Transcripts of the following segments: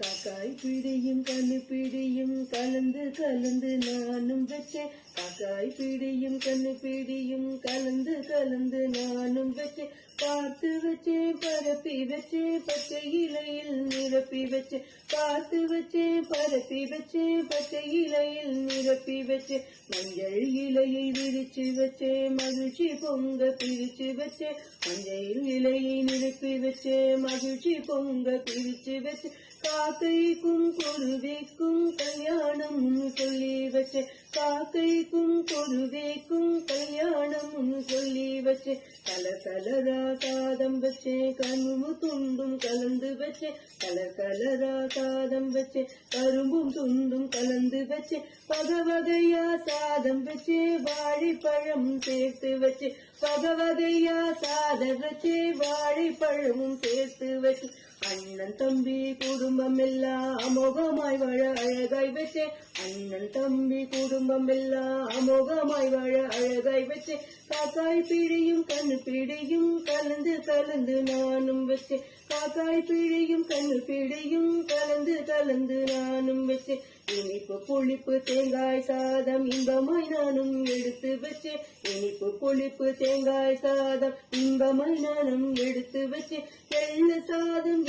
காக்காய் பிடியும் கண்ணு பிடியும் கலந்து கலந்து நானும் வச்சேன். காக்காய் பிடியும் கண்ணு பிடியும் கலந்து கலந்து நானும் வச்சேன். பார்த்து வச்சேன் பரப்பி வச்சேன் பச்சை இலையில் நிரப்பி வச்சேன். பார்த்து வச்சேன் பரப்பி வச்சேன் பச்சை இலையில் நிரப்பி வச்சேன். மஞ்சள் இலையை விரிச்சு வச்சேன் மகிழ்ச்சி பொங்க பிரிச்சு வச்சேன். மஞ்சள் இலையை நிரப்பி வச்சேன் மகிழ்ச்சி பொங்க பிரிச்சு வச்சேன் காக்கைக்கும் குருவிக்கும் கல்யாணம் சொல்லி வச்சேன் காக்கைக்கும் குருவிக்கும் கல்யாணம் சொல்லி வச்சேன் கல கலரா சாதம் வச்சேன் கரும்பு துண்டும் கலந்து வச்சேன் கல கலரா சாதம் வச்சேன் கரும்பும் துண்டும் கலந்து வச்சேன் வகை வகையா சாதம் வச்சேன் வாழைப்பழம் சேர்த்து வச்சேன் வகை வகையா சாதம் வச்சேன் வாழைப்பழமும் சேர்த்து வச்சேன் அண்ணன் தம்பி குடும்பம் எல்லாம் அமோகமாய் வாழ அழகாய் வச்சேன் அண்ணன் தம்பி குடும்பம் குடும்பம் எல்லாம் அமோகமாய் வாழ அழகாய் வச்சேன் காக்காய் பிடியும் கண்ணு பிடியும் கலந்து கலந்து நானும் வச்சேன் காக்காய் பிடியும் கண்ணு பிடியும் கலந்து கலந்து நானும் வச்சேன் இனிப்பு புளிப்பு தேங்காய் சாதம் இன்பமாய் நானும் எடுத்து வச்சேன் இனிப்பு புளிப்பு தேங்காய் சாதம் இன்பமாய் நானும் எடுத்து வச்சேன் எள்ளு சாதம்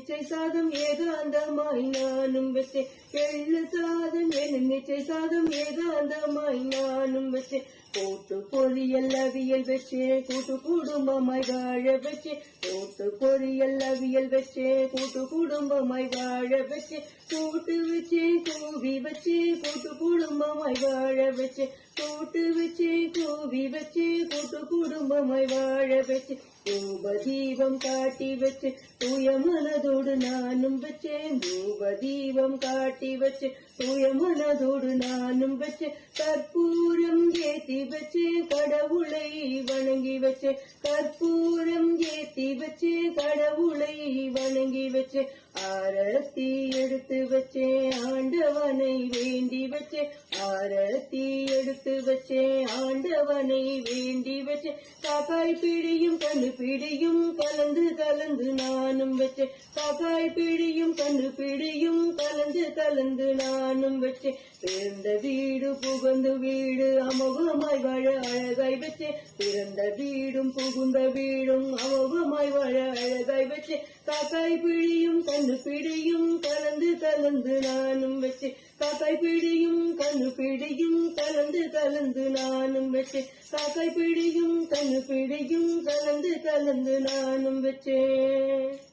நிச்சய சாதம் ஏகாந்தமாய் நானும் வச்சேன் எள்ளு சாதம் எலுமிச்சை சாதம் ஏகாந்தமாய் நானும் வச்சேன் கூட்டு பொறியல் அவியல் வச்சே கூட்டு குடும்பமாய் வாழ வச்சே. கூட்டு பொறியல் அவியல் வச்சே கூட்டு குடும்பமாய் வாழ வச்சே. கூட்டு வச்சே கூவி வச்சே கூட்டு குடும்பமாய் வாழ வச்சே. கூட்டு வச்சே கூவி வச்சே கூட்டு குடும்பமாய் வாழ வச்சே. தூப தீபம் காட்டி வச்சு தூய மனதோடு நானும் வச்சேன் தூப தீபம் காட்டி வச்சு தூய மனதோடு நானும் வச்சு. கற்பூரம் ஏத்தி வச்சு கடவுளை வணங்கி வச்சு கற்பூரம் ஏத்தி வச்சு கடவுளை வணங்கி வச்சு ஆரத்தி எடுத்து வச்சேன் ஆண்டவனை வேண்டி வச்சேன் ஆரத்தி எடுத்து வச்சேன் ஆண்டவனை வேண்டி வச்சேன் காக்காய் பிடியும் கண்ணு பிடியும் கலந்து கலந்து நானும் வச்சேன் காக்காய் பிடியும் கண்ணு பிடியும் கலந்து கலந்து நானும் வச்சேன் பிறந்த வீடு புகுந்து வீடு அமோகமாய் வாழ அழகாய் வச்சேன் பிறந்த வீடும் புகுந்த வீடும் அமோகமாய் வாழ அழகாய் வச்சேன் காக்காய் பிழியும் கண்ணு பிடியும் கலந்து கலந்து நானும் வச்சு காக்காய் பிடியும் கண்ணு பிடியும் கலந்து கலந்து நானும் வச்சு காக்காய் பிடியும் கண்ணு பிடியும் கலந்து கலந்து நானும் வச்சேன்